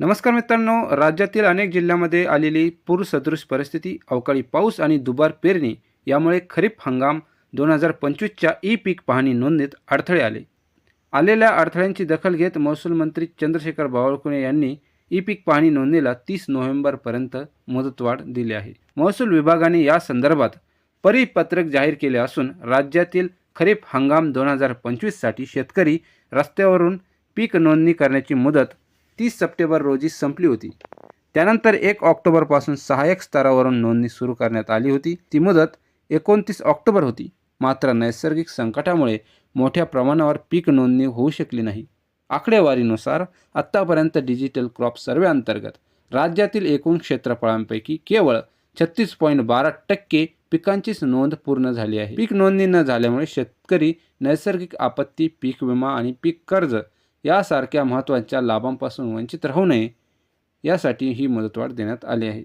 नमस्कार मित्रांनो राज्यातील अनेक जिल्ह्यामध्ये आलेली पूरसदृश परिस्थिती अवकाळी पाऊस आणि दुबार पेरणी यामुळे खरीप हंगाम दोन हजार पंचवीसच्या ई पीक पाहणी नोंदणीत अडथळे आले. आलेल्या अडथळ्यांची दखल घेत महसूल मंत्री चंद्रशेखर बावळकुणे यांनी ई पीक पाहणी नोंदणीला तीस नोव्हेंबरपर्यंत मुदतवाढ दिली आहे. महसूल विभागाने या संदर्भात परिपत्रक जाहीर केले असून राज्यातील खरीप हंगाम दोन हजार पंचवीससाठी शेतकरी रस्त्यावरून पीक नोंदणी करण्याची मुदत तीस सप्टेंबर रोजी संपली होती. त्यानंतर एक ऑक्टोबरपासून सहाय्यक स्तरावरून नोंदणी सुरू करण्यात आली होती. ती मुदत एकोणतीस ऑक्टोबर होती. मात्र नैसर्गिक संकटामुळे मोठ्या प्रमाणावर पीक नोंदणी होऊ शकली नाही. आकडेवारीनुसार आत्तापर्यंत डिजिटल क्रॉप सर्वे अंतर्गत राज्यातील एकूण क्षेत्रफळांपैकी केवळ छत्तीस पॉईंट बारा टक्के पिकांचीच नोंद पूर्ण झाली आहे. पीक नोंदणी न झाल्यामुळे शेतकरी नैसर्गिक आपत्ती पीक विमा आणि पीक कर्ज यासारख्या महत्त्वाच्या लाभांपासून वंचित राहू नये यासाठी ही मुदतवाढ देण्यात आली आहे.